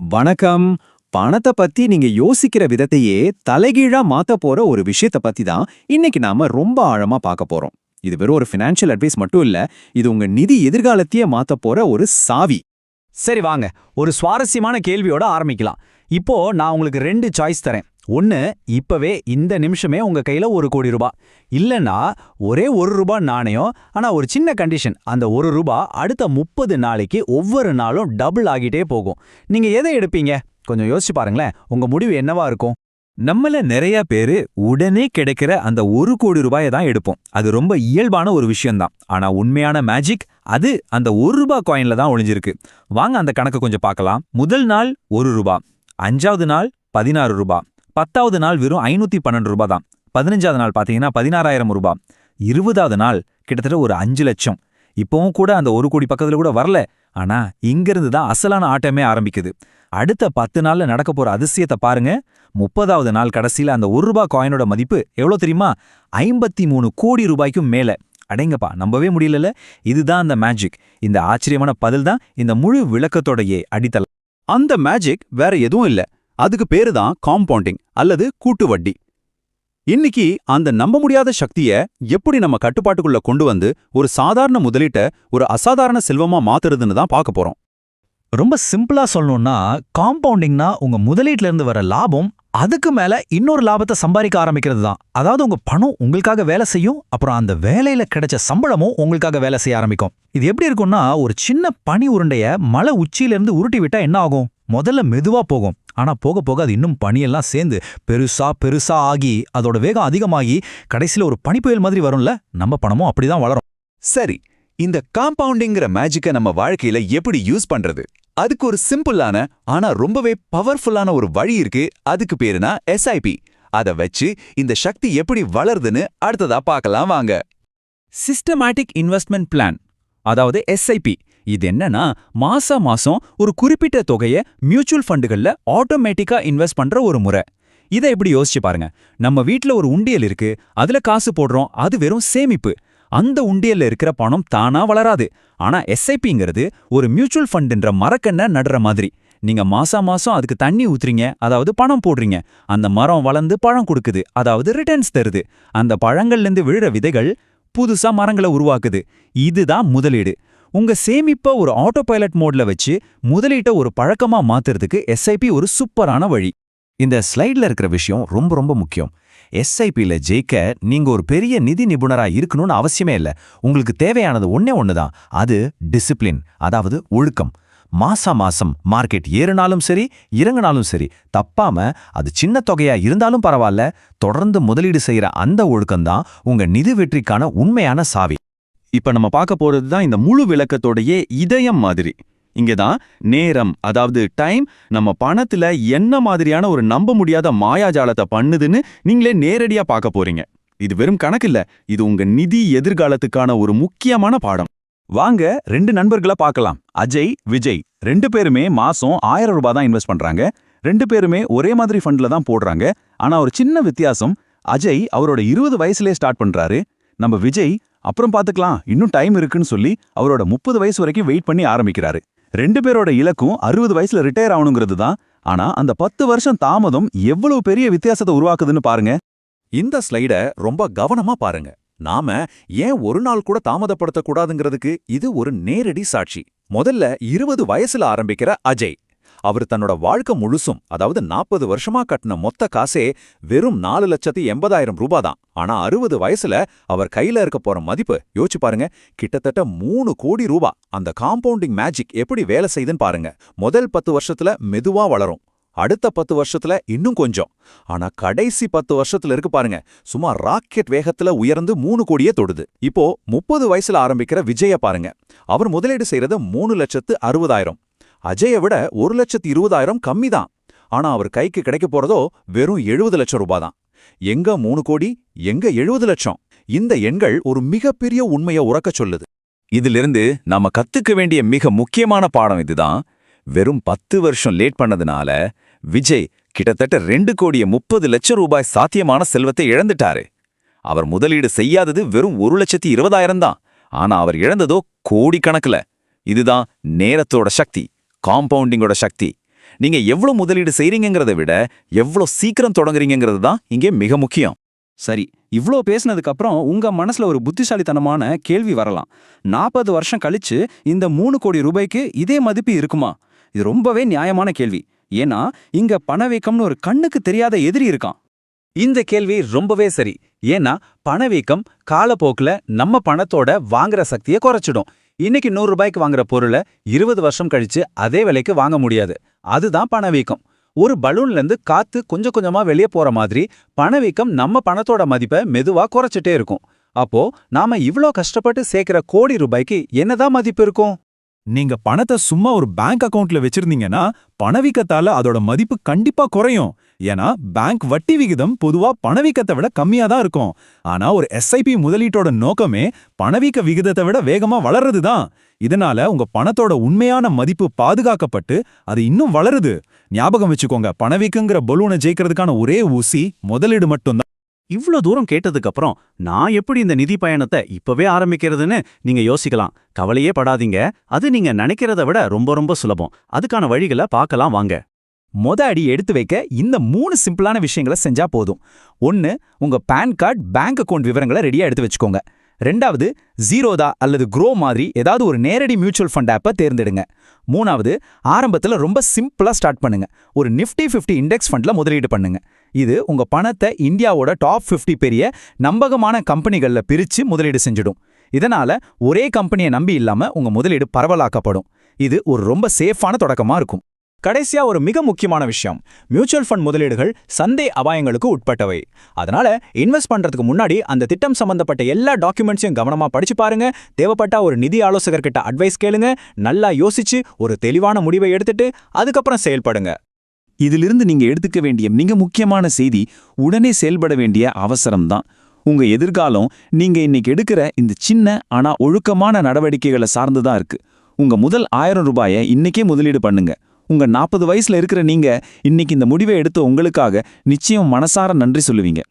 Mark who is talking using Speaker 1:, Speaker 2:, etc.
Speaker 1: வணக்கம். பணத்தை பத்தி நீங்க யோசிக்கிற விதத்தையே தலைகீழா மாத்த போற ஒரு விஷயத்த பத்தி தான் இன்னைக்கு நாம ரொம்ப ஆழமா பார்க்க போறோம். இது வெறும் ஒரு ஃபினான்ஷியல் அட்வைஸ் மட்டும் இல்ல இது உங்க நிதி எதிர்காலத்தையே மாத்த போற ஒரு சாவி.
Speaker 2: சரி வாங்க ஒரு சுவாரஸ்யமான கேள்வியோட ஆரம்பிக்கலாம். இப்போ நான் உங்களுக்கு ரெண்டு சாய்ஸ் தரேன். ஒன்னு இப்பவே இந்த நிமிஷமே உங்க கையில ஒரு கோடி ரூபா. இல்லனா ஒரே ஒரு ரூபாய் நாணயம் ஆனா ஒரு சின்ன கண்டிஷன் அந்த ஒரு ரூபா அடுத்த முப்பது நாளைக்கு ஒவ்வொரு நாளும் டபுள் ஆகிட்டே போகும். நீங்க எதை எடுப்பீங்க? கொஞ்சம் யோசிச்சு பாருங்களேன் உங்க முடிவு என்னவா இருக்கும்?
Speaker 3: நம்மள நிறைய பேரு உடனே கிடைக்கிற அந்த ஒரு கோடி ரூபாயை தான் எடுப்போம். அது ரொம்ப இயல்பான ஒரு விஷயம்தான். ஆனா உண்மையான மேஜிக் அது அந்த ஒரு ரூபாய் காயின்ல தான் ஒளிஞ்சிருக்கு. வாங்க அந்த கணக்கு கொஞ்சம் பார்க்கலாம். முதல் நாள் ஒரு ரூபாய் அஞ்சாவது நாள் பதினாறு ரூபாய் பத்தாவது நாள் வெறும் ஐநூத்தி பன்னெண்டு ரூபா தான் பதினஞ்சாவது நாள் பாத்தீங்கன்னா பதினாறாயிரம் ரூபாய் இருபதாவது நாள் கிட்டத்தட்ட ஒரு அஞ்சு லட்சம். இப்போவும் கூட அந்த ஒரு கோடி பக்கத்துல கூட வரல. ஆனா இங்கிருந்து தான் அசலான ஆட்டமே ஆரம்பிக்குது. அடுத்த பத்து நாள்ல நடக்க போற அதிசயத்தை பாருங்க. முப்பதாவது நாள் கடைசியில் அந்த ஒரு ரூபா காயினோட மதிப்பு எவ்வளோ தெரியுமா? ஐம்பத்தி மூணு கோடி ரூபாய்க்கும் மேல. அடேங்கப்பா நம்பவே முடியலல இதுதான் அந்த மேஜிக் இந்த ஆச்சரியமான பதில் தான் இந்த முழு விளக்கத்தோடையே அடித்தளம்.
Speaker 1: அந்த மேஜிக் வேற எதுவும் இல்ல. அதுக்கு பேரு தான் காம்பவுண்டிங் அல்லது கூட்டு வட்டி. இன்னைக்கு அந்த நம்ப முடியாத சக்திய எப்படி நம்ம கட்டுப்பாட்டுக்குள்ள கொண்டு வந்து ஒரு சாதாரண முதலீட்ட ஒரு அசாதாரண செல்வமா மாத்துறதுன்னு தான் பார்க்க போறோம்.
Speaker 2: ரொம்ப சிம்பிளா சொல்லணும்னா காம்பவுண்டிங்னா உங்க முதலீட்டுல இருந்து வர லாபம் அதுக்கு மேல இன்னொரு லாபத்தை சம்பாதிக்க ஆரம்பிக்கிறது தான். அதாவது உங்க பணம் உங்களுக்காக வேலை செய்யும் அப்புறம் அந்த வேலையில கிடைச்ச சம்பளமும் உங்களுக்காக வேலை செய்ய ஆரம்பிக்கும். இது எப்படி இருக்கும்னா ஒரு சின்ன பனி உருண்டைய மலை உச்சியில இருந்து உருட்டி விட்டா என்ன ஆகும்? முதல்ல மெதுவா போகும். ஆனா போக போக அது இன்னும் பனியெல்லாம் சேர்ந்து பெருசா பெருசா ஆகி அதோட வேகம் அதிகமாகி கடைசியில ஒரு பனிப்புயல் மாதிரி வரும்ல? நம்ம பணமும் அப்படிதான் வளரும்.
Speaker 4: சரி இந்த காம்பவுண்டிங்கிற மேஜிக்கை நம்ம வாழ்க்கையில எப்படி யூஸ் பண்றது? அதுக்கு ஒரு சிம்பிளான ஆனா ரொம்பவே பவர்ஃபுல்லான ஒரு வழி இருக்கு. அதுக்கு பேருனா எஸ்ஐபி அத வச்சு இந்த சக்தி எப்படி வளருதுன்னு அடுத்ததா பார்க்கலாம் வாங்க.
Speaker 3: சிஸ்டமேட்டிக் இன்வெஸ்ட்மெண்ட் பிளான் அதாவது எஸ்ஐபி இது என்னன்னா மாசா மாசம் ஒரு குறிப்பிட்ட தொகையை மியூச்சுவல் ஃபண்டுகள்ல ஆட்டோமேட்டிக்கா இன்வெஸ்ட் பண்ற ஒரு முறை. இதை எப்படி யோசிச்சு பாருங்க. நம்ம வீட்ல ஒரு உண்டியல் இருக்கு அதுல காசு போடுறோம் அது வெறும் சேமிப்பு. அந்த உண்டியல்ல இருக்கிற பணம் தானா வளராது. ஆனா எஸ்ஐபிங்கிறது ஒரு மியூச்சுவல் ஃபண்டுன்ற மரக்கண்ண நடுற மாதிரி. நீங்க மாசா மாசம் அதுக்கு தண்ணி ஊத்துறீங்க அதாவது பணம் போடுறீங்க. அந்த மரம் வளர்ந்து பழம் கொடுக்குது அதாவது ரிட்டர்ன்ஸ் தருது. அந்த பழங்கள்ல இருந்து விழுற விதைகள் புதுசா மரங்களை உருவாக்குது. இதுதான் முதலீடு. உங்க சேமிப்ப ஒரு ஆட்டோ பைலட் மோட்ல வச்சு முதலீட்டை ஒரு பழக்கமா மாத்துறதுக்கு எஸ்ஐபி ஒரு சூப்பரான வழி.
Speaker 1: இந்த ஸ்லைட்ல இருக்கிற விஷயம் ரொம்ப ரொம்ப முக்கியம். எஸ்ஐபியில் ஜெயிக்க நீங்க ஒரு பெரிய நிதி நிபுணரா இருக்கணும்னு அவசியமே இல்ல. உங்களுக்கு தேவையானது ஒண்ணே தான் அது டிசிப்ளின் அதாவது ஒழுக்கம். மாசா மாசம் மார்க்கெட் ஏறினாலும் சரி இறங்கினாலும் சரி தப்பாம அது சின்ன தொகையா இருந்தாலும் பரவாயில்ல தொடர்ந்து முதலீடு செய்யற அந்த ஒழுக்கம்தான் உங்க நிதி வெற்றிக்கான உண்மையான சாவி. இப்ப நம்ம பார்க்க போறது தான் இந்த முழு விளக்கத்தோடைய இதயம் மாதிரி. இங்க தான் நேரம் அதாவது டைம் நம்ம பணத்துல என்ன மாதிரியான ஒரு நம்ப முடியாத மாயாஜாலத்தை பண்ணுதுன்னு நீங்களே நேரடியா பார்க்க போறீங்க. இது வெறும் கணக்கு இல்ல இது உங்க நிதி எதிர்காலத்துக்கான ஒரு முக்கியமான பாடம். வாங்க ரெண்டு நண்பர்களை பார்க்கலாம். அஜய் விஜய். ரெண்டு பேருமே மாசம் ஆயிரம் ரூபாய் தான் இன்வெஸ்ட் பண்றாங்க. ரெண்டு பேருமே ஒரே மாதிரி ஃபண்ட்ல தான் போடுறாங்க. ஆனா ஒரு சின்ன வித்தியாசம் அஜய் அவரோட இருபது வயசுலேயே ஸ்டார்ட் பண்றாரு. நம்ம விஜய் அப்புறம் பார்த்துக்கலாம் இன்னும் டைம் இருக்குன்னு சொல்லி அவரோட முப்பது வயசு வரைக்கும் வெயிட் பண்ணி ஆரம்பிக்கிறாரு. ரெண்டு பேரோட இலக்கும் அறுபது வயசுல ரிட்டையர் ஆகணுங்கிறது தான். ஆனா அந்த பத்து வருஷம் தாமதம் எவ்வளவு பெரிய வித்தியாசத்தை உருவாக்குதுன்னு பாருங்க.
Speaker 4: இந்த ஸ்லைட ரொம்ப கவனமா பாருங்க. நாம ஏன் ஒரு நாள் கூட தாமதப்படுத்தக்கூடாதுங்கிறதுக்கு இது ஒரு நேரடி சாட்சி. முதல்ல இருபது வயசுல ஆரம்பிக்கிற அஜய். அவர் தன்னோட வாழ்க்கை முழுசும் அதாவது நாற்பது வருஷமா கட்டின மொத்த காசே வெறும் நாலு லட்சத்தி எண்பதாயிரம் ரூபா தான். ஆனா அறுபது வயசுல அவர் கையில இருக்க போற மதிப்பு யோசிச்சு பாருங்க கிட்டத்தட்ட மூணு கோடி ரூபா. அந்த காம்பவுண்டிங் மேஜிக் எப்படி வேலை செய்யுதுன்னு பாருங்க. முதல் பத்து வருஷத்துல மெதுவா வளரும். அடுத்த பத்து வருஷத்துல இன்னும் கொஞ்சம். ஆனா கடைசி பத்து வருஷத்துல இருக்கு பாருங்க சும்மா ராக்கெட் வேகத்துல உயர்ந்து மூணு கோடியே தொடுது. இப்போ முப்பது வயசுல ஆரம்பிக்கிற விஜய பாருங்க அவர் முதலீடு செய்யறது மூணு லட்சத்து அறுபதாயிரம். அஜயை விட ஒரு லட்சத்து இருபதாயிரம் கம்மி தான் ஆனா அவர் கைக்கு கிடைக்க போறதோ வெறும் எழுபது லட்சம் ரூபாய் தான் எங்க மூணு கோடி எங்க எழுபது லட்சம்? இந்த எண்கள் ஒரு மிகப்பெரிய உண்மையை உறக்கச் சொல்லுது. இதிலிருந்து நாம கத்துக்க வேண்டிய மிக முக்கியமான பாடம் இதுதான். வெறும் பத்து வருஷம் லேட் பண்ணதுனால விஜய் கிட்டத்தட்ட ரெண்டு கோடியே முப்பது லட்சம் ரூபாய் சாத்தியமான செல்வத்தை இழந்துட்டாரு. அவர் முதலீடு செய்யாதது வெறும் ஒரு லட்சத்தி இருபதாயிரம் தான். ஆனா அவர் இழந்ததோ கோடிக்கணக்குல. இதுதான் நேரத்தோட சக்தி. காம்பவுண்டிங்கோட சக்தி. நீங்க எவ்வளவு முதலீடு செய்றீங்கிறத விட எவ்வளவு சீக்கிரம் தொடங்குறீங்கிறது தான் இங்கே மிக முக்கியம்.
Speaker 5: சரி இவ்ளோ பேசுனதுக்கு அப்புறம் உங்க மனசுல ஒரு புத்திசாலித்தனமான கேள்வி வரலாம். நாற்பது வருஷம் கழிச்சு இந்த மூணு கோடி ரூபாய்க்கு இதே மதிப்பு இருக்குமா? இது ரொம்பவே நியாயமான கேள்வி. ஏன்னா இங்க பணவீக்கம்னு ஒரு கண்ணுக்கு தெரியாத எதிரி இருக்கான்.
Speaker 3: இந்த கேள்வி ரொம்பவே சரி. ஏன்னா பணவீக்கம் காலப்போக்குல நம்ம பணத்தோட வாங்குற சக்தியை குறைச்சிடும். இன்னைக்கு நூறு ரூபாய்க்கு வாங்குற பொருளை இருபது வருஷம் கழிச்சு அதே விலைக்கு வாங்க முடியாது. அதுதான் பணவீக்கம் ஒரு பலூன்ல இருந்து காத்து கொஞ்சம் கொஞ்சமா வெளியே போற மாதிரி பணவீக்கம் நம்ம பணத்தோட மதிப்பை மெதுவா குறைச்சிட்டே இருக்கும். அப்போ நாம இவ்ளோ கஷ்டப்பட்டு சேர்க்கிற கோடி ரூபாய்க்கு என்னதான் மதிப்பு இருக்கும்?
Speaker 6: நீங்க பணத்தை சும்மா ஒரு பேங்க் அக்கவுண்ட்ல வச்சிருந்தீங்கன்னா பணவீக்கத்தால அதோட மதிப்பு கண்டிப்பா குறையும். ஏன்னா பேங்க் வட்டி விகிதம் பொதுவா பணவீக்கத்தை விட கம்மியா தான் இருக்கும். ஆனா ஒரு எஸ்ஐபி முதலீட்டோட நோக்கமே பணவீக்க விகிதத்தை விட வேகமா வளர்றது தான். இதனால உங்க பணத்தோட உண்மையான மதிப்பு பாதுகாக்கப்பட்டு அது இன்னும் வளருது. ஞாபகம் வச்சுக்கோங்க பணவீக்கங்கிற பலூனை ஜெயிக்கிறதுக்கான ஒரே ஊசி முதலீடு மட்டும்தான்
Speaker 7: இவ்ளோ தூரம் கேட்டதுக்கு அப்புறம் நான் எப்படி இந்த நிதி பயணத்தை இப்பவே ஆரம்பிக்கிறதுன்னு நீங்க யோசிக்கலாம். கவலையே படாதீங்க. அது நீங்க நினைக்கிறத விட ரொம்ப ரொம்ப சுலபம். அதுக்கான வழிகளை பார்க்கலாம் வாங்க.
Speaker 3: மொத அடி எடுத்து வைக்க இந்த மூணு சிம்பிளான விஷயங்களை செஞ்சா போதும். ஒன்னு உங்க பேன் கார்டு பேங்க் அக்கவுண்ட் விவரங்களை ரெடியா எடுத்து வச்சுக்கோங்க. ரெண்டாவது ஜீரோதா அல்லது க்ரோ மாதிரி ஏதாவது ஒரு நேரடி மியூச்சுவல் ஃபண்ட் ஆப்பை தேர்ந்தெடுங்க. மூணாவது ஆரம்பத்துல ரொம்ப சிம்பிளா ஸ்டார்ட் பண்ணுங்க. ஒரு நிஃப்டி 50 இண்டெக்ஸ் ஃபண்ட்ல முதலீடு பண்ணுங்க. இது உங்க பணத்தை இந்தியாவோட டாப் 50 பெரிய நம்பகமான கம்பெனிகள்ல பிரிச்சு முதலீடு செஞ்சிடும். இதனால ஒரே கம்பெனியை நம்பி இல்லாம உங்க முதலீடு பரவலாக்கப்படும். இது ஒரு ரொம்ப சேஃபான தொடக்கமா இருக்கும். கடைசியா ஒரு மிக முக்கியமான விஷயம். மியூச்சுவல் ஃபண்ட் முதலீடுகள் சந்தை அபாயங்களுக்கு உட்பட்டவை. அதனால இன்வெஸ்ட் பண்றதுக்கு முன்னாடி அந்த திட்டம் சம்பந்தப்பட்ட எல்லா டாக்குமெண்ட்ஸையும் கவனமா படிச்சு பாருங்க. தேவைப்பட்டா ஒரு நிதி ஆலோசகர்கிட்ட அட்வைஸ் கேளுங்க. நல்லா யோசிச்சு ஒரு தெளிவான முடிவை எடுத்துட்டு அதுக்கப்புறம் செயல்படுங்க.
Speaker 8: இதிலிருந்து நீங்க எடுத்துக்க வேண்டிய மிக முக்கியமான செய்தி உடனே செயல்பட வேண்டிய அவசரம்தான். உங்க எதிர்காலம் நீங்க இன்னைக்கு எடுக்கிற இந்த சின்ன ஆனா ஒழுக்கமான நடவடிக்கைகளை சார்ந்து தான் இருக்கு. உங்க முதல் ஆயிரம் ரூபாயை இன்னைக்கே முதலீடு பண்ணுங்க. உங்க நாற்பது வயசுல இருக்கிற நீங்க இன்னைக்கு இந்த முடிவை எடுத்து உங்களுக்காக நிச்சயம் மனசார நன்றி சொல்லுவீங்க.